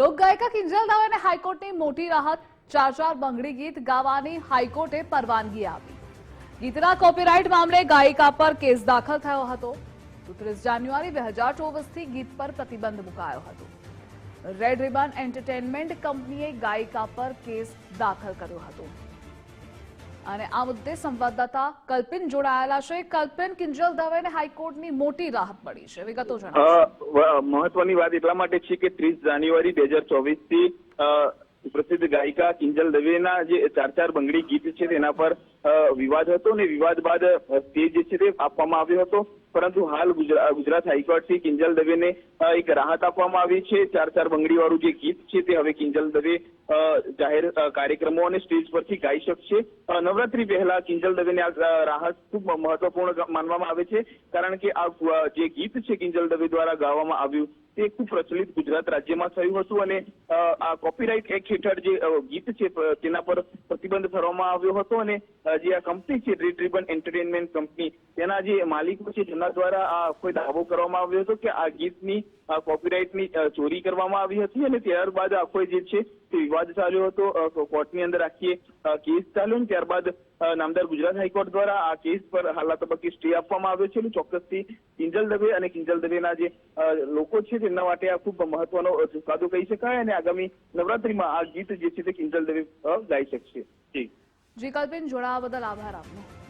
લોકગાયિકા કિંજલ દવેને હાઈકોર્ટની મોટી રાહત. ચાર ચાર બંગડી ગીત ગાવાની હાઈકોર્ટે પરવાનગી આપી. ગીતના કોપીરાઇટ મામલે ગાયિકા પર કેસ દાખલ થયો હતો. ત્રીસ જાન્યુઆરી બે હજાર ચોવીસથી ગીત પર પ્રતિબંધ મુકાયો હતો. રેડ રિબન એન્ટરટેનમેન્ટ કંપનીએ ગાયિકા પર કેસ દાખલ કર્યો હતો. અને આ મુદ્દે સંવાદદાતા કલ્પિન જોડાયેલા છે. કલ્પિન કિંજલ દવેને હાઈકોર્ટની મોટી રાહત મળી છે. વિગતો જણાવો. મહત્વની વાત એટલા માટે છે કે ત્રીસ જાન્યુઆરી બે હજાર ચોવીસથી અ, પ્રસિદ્ધ ગાયિકા કિંજલ દવેના જે ચાર ચાર બંગડી ગીત છે તેના પર વિવાદ હતો અને વિવાદ બાદ સ્ટેજ છે તે આપવામાં આવ્યો હતો. પરંતુ હાલ ગુજરાત હાઈકોર્ટથી કિંજલ દવેને એક રાહત આપવામાં આવી છે. ચાર ચાર બંગડી જે ગીત છે તે હવે કિંજલ દવે જાહેર કાર્યક્રમો અને સ્ટેજ પરથી ગાઈ શકશે. નવરાત્રી પહેલા કિંજલ દવેને આ રાહત ખૂબ મહત્વપૂર્ણ માનવામાં આવે છે. કારણ કે આ જે ગીત છે કિંજલ દવે દ્વારા ગાવામાં આવ્યું, તે ખૂબ પ્રચલિત ગુજરાત રાજ્યમાં થયું હતું અને આ કોપીરાઇટ એક્ટ હેઠળ જે ગીત છે તેના પર પ્રતિબંધ ફરવામાં આવ્યો હતો અને જે આ કંપની છે રેડ એન્ટરટેનમેન્ટ કંપની, તેના જે માલિકો છે, જેના દ્વારા આ કોઈ દાવો કરવામાં આવ્યો હતો કે આ ગીતની કોપીરાઇટની ચોરી કરવામાં આવી હતી અને ત્યારબાદ આખો જે છે, તે વિવાદ ચાલ્યો હતો. કોર્ટની અંદર આખી કેસ ચાલ્યો અને ત્યારબાદ નામદાર ગુજરાત હાઈકોર્ટ દ્વારા આ કેસ પર હાલના તબક્કે સ્ટે આપવામાં આવ્યો છે અને ચોક્કસથી કિંજલ દવે અને કિંજલ દવેના જે લોકો છે તેમના માટે આ ખૂબ મહત્વનો ચુકાદો કહી શકાય અને આગામી નવરાત્રીમાં આ ગીત જે છે તે કિંજલ દવે ગાઈ શકશે. જી. જી કલ્પિન જોડાવા બદલ આભાર આપનો.